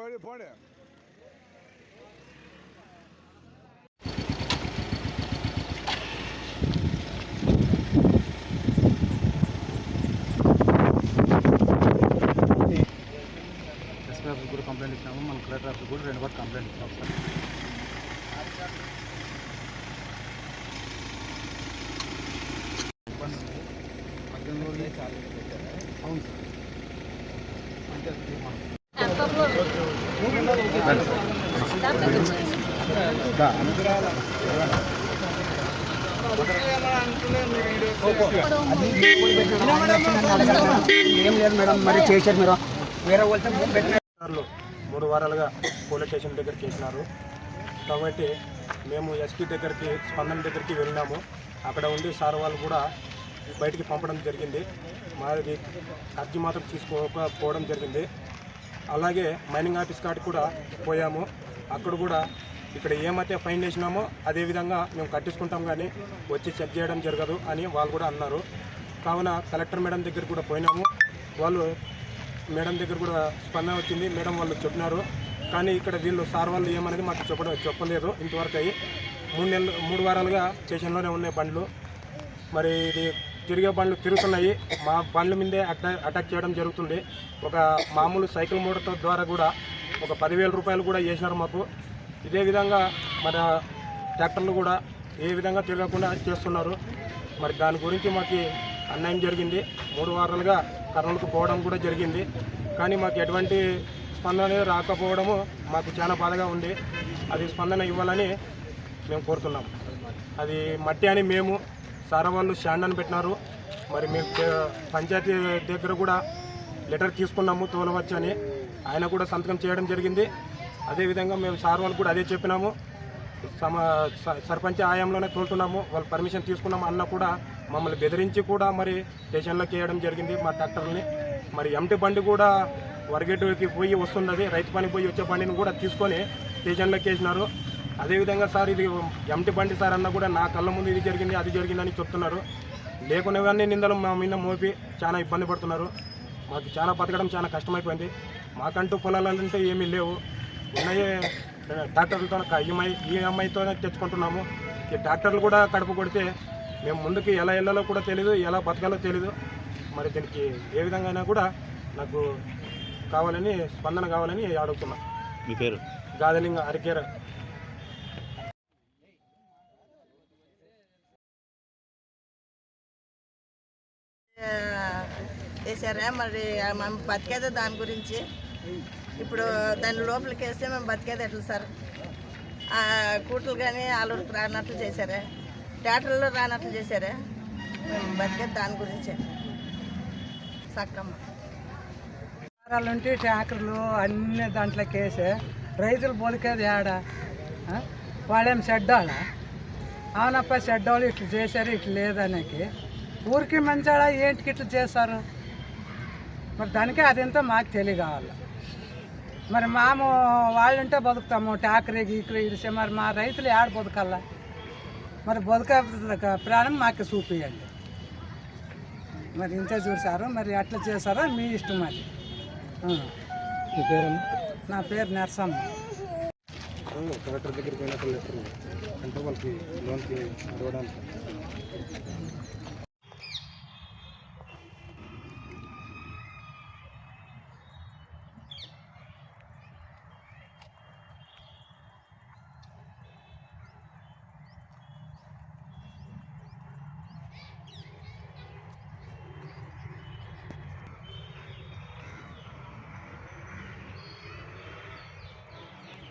పోండి పోండి SP office కూడా కంప్లైంట్ ఇచ్చినాము. మన కలెక్టర్ ఆఫీస్ కూడా రెండు వాటి కంప్లైంట్ ఇచ్చినాము సార్ ఇబ్బంది ఉంది. పద్దెనిమిది రోజులే చాలు అవును సార్ అంతే తీర్మానం రండి సార్. దా. ఏం లేదు మేడం మరి చేశారు మీరు వేరే వాళ్ళతో మూడు వారాలుగా పోలీస్ స్టేషన్ దగ్గర చేసినారు. కాబట్టి మేము ఎస్పీ దగ్గరికి స్పందన దగ్గరికి వెళ్ళినాము. అక్కడ ఉండి సార్ వాళ్ళు కూడా బయటికి పంపడం జరిగింది. మాది అర్జీ మాత్రం తీసుకోకపోవడం జరిగింది. అలాగే మైనింగ్ ఆఫీస్ కాడికి కూడా పోయాము. అక్కడ కూడా ఇక్కడ ఏమైతే ఫైన్ వేసినామో అదే విధంగా మేము కట్టించుకుంటాం కానీ వచ్చి చెక్ చేయడం జరగదు అని వాళ్ళు కూడా అన్నారు. కావున కలెక్టర్ మేడం దగ్గర కూడా పోయినాము. వాళ్ళు మేడం దగ్గర కూడా స్పందన వచ్చింది. మేడం వాళ్ళు చెప్పినారు. కానీ ఇక్కడ వీళ్ళు సార్ వాళ్ళు ఏమనేది మాకు చెప్పడం చెప్పలేదు. ఇంతవరకు అయ్యి మూడు నెలలు మూడు వారాలుగా స్టేషన్లోనే ఉన్నాయి బండ్లు. మరి ఇది తిరిగే బండ్లు తిరుగుతున్నాయి. మా బండ్ల మీదే అటాక్ అటాక్ చేయడం జరుగుతుంది. ఒక మామూలు సైకిల్ మోటార్ ద్వారా కూడా ఒక పదివేల రూపాయలు కూడా చేసినారు మాకు. ఇదే విధంగా మన ట్రాక్టర్లు కూడా ఏ విధంగా తిరగకుండా చేస్తున్నారు. మరి దాని గురించి మాకు అన్యాయం జరిగింది. మూడు వారాలుగా కర్నూలుకు పోవడం కూడా జరిగింది. కానీ మాకు ఎటువంటి స్పందన అనేది రాకపోవడము మాకు చాలా బాధగా ఉంది. అది స్పందన ఇవ్వాలని మేము కోరుతున్నాం. అది మట్టి అని మేము సార్ వాళ్ళు స్టాండ్ అని పెట్టినారు. మరి మేము పంచాయతీ దగ్గర కూడా లెటర్ తీసుకున్నాము తోలవచ్చు అని. ఆయన కూడా సంతకం చేయడం జరిగింది. అదేవిధంగా మేము సార్ వాళ్ళు కూడా అదే చెప్పినాము. సమ స- సర్పంచ్ ఆయంలోనే తోలుతున్నాము. వాళ్ళు పర్మిషన్ తీసుకున్నాము అన్న కూడా మమ్మల్ని బెదిరించి కూడా మరి స్టేషన్లోకి వేయడం జరిగింది మా ట్రాక్టర్ని. మరి ఎంటి బండి కూడా వరగేటుకి పోయి వస్తున్నది. రైతు పని పోయి వచ్చే బండిని కూడా తీసుకొని స్టేషన్లోకి వేసినారు. అదేవిధంగా సార్ ఇది ఎంటి బండి సార్ అన్న కూడా నా కళ్ళ ముందు ఇది జరిగింది అది జరిగిందని చెప్తున్నారు. లేకునేవన్నీ నిందలు మా మీద మోపి చాలా ఇబ్బంది పడుతున్నారు. మాకు చాలా బతకడం చాలా కష్టమైపోయింది. మాకంటూ పొలాలంటే ఏమీ లేవు. ఉన్నాయే డాక్టర్లతో ఈఎంఐ ఈఎంఐతోనే తెచ్చుకుంటున్నాము. ఈ డాక్టర్లు కూడా కడుపు కొడితే మేము ముందుకు ఎలా వెళ్ళాలో కూడా తెలియదు ఎలా బతకాలో తెలియదు మరి దీనికి ఏ విధంగా అయినా కూడా నాకు కావాలని స్పందన కావాలని అడుగుతున్నా. మీ పేరు? గాదలింగ అరికేర వేసారా? మరి మేము బతికేదే దాని గురించి? ఇప్పుడు దాని లోపలికి వేస్తే మేము బతికేది ఎట్లా సార్ కూటలు కానీ ఆలూరుకు రానట్లు చేశారా? థియేటర్లో రానట్లు చేశారా? మేము బతికేది దాని గురించే. సక్కమ్మ. ఉంటే ట్యాంకర్లు అన్ని దాంట్లోకి వేసే రైతులు బతికేది ఆడ వాళ్ళేం చెడ్డాలా అవునప్ప చెడ్డోళ్ళు ఇట్లా చేశారు ఇట్లా లేదనేకి. ఊరికి మంచాడా ఏంటికి ఇట్లా చేస్తారు మరి దానికి అదెంతో మాకు తెలియకావాలి మరి మాము వాళ్ళుంటే బతుకుతాము ట్యాకరీ గీకరీ ఇరిసే మరి మా రైతులు ఏడ బతకాలా? మరి బతుక ప్రాణం మాకు చూపియండి. మరి ఇంతే చూసారు మరి ఎట్లా చేశారో? మీ ఇష్టం అది. నా పేరు నరసమ్మ. కలెక్టర్ దగ్గరికి పోయినప్పుడు లెటర్ అంటే వాళ్ళకి లోన్కి అడగడానికి.